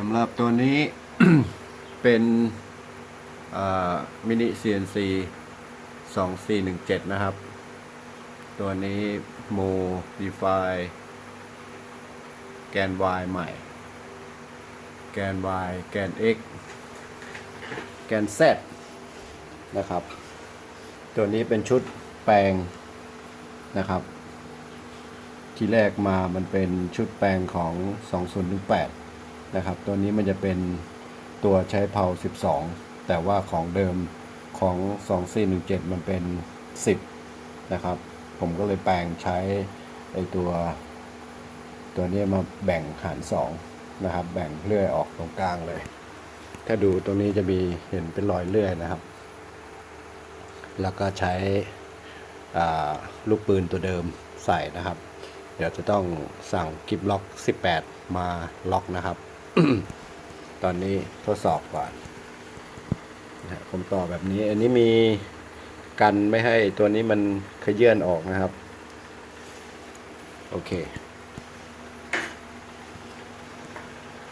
สำหรับตัวนี้ เป็นมินิ CNC 2417 นะครับ ตัวนี้โมดีไฟแกน Y ใหม่ แกน Y แกน X แกน Z นะครับ ตัวนี้เป็นชุดแปลงนะครับ ที่แรกมามันเป็นชุดแปลงของ 2018 นะครับ ตัวนี้มันจะเป็นตัวใช้เผา12 แต่ว่าของเดิมของ 2417 มันเป็น 10 นะครับ ผมก็เลยแปลงใช้ไอตัว ตัวนี้มาแบ่งหาร 2 นะครับ แบ่งเลื่อยออกตรงกลางเลย ถ้าดูตรงนี้จะมีเห็นเป็นรอยเลื่อยนะครับ แล้วก็ใช้ลูกปืนตัวเดิมใส่นะครับ เดี๋ยวจะต้องสั่งกิบล็อก 18 มาล็อกนะครับ ตอนนี้ทดสอบก่อนนะฮะผมต่อแบบนี้ อันนี้มีกันไม่ให้ตัวนี้มันขยื่นออกนะครับ โอเค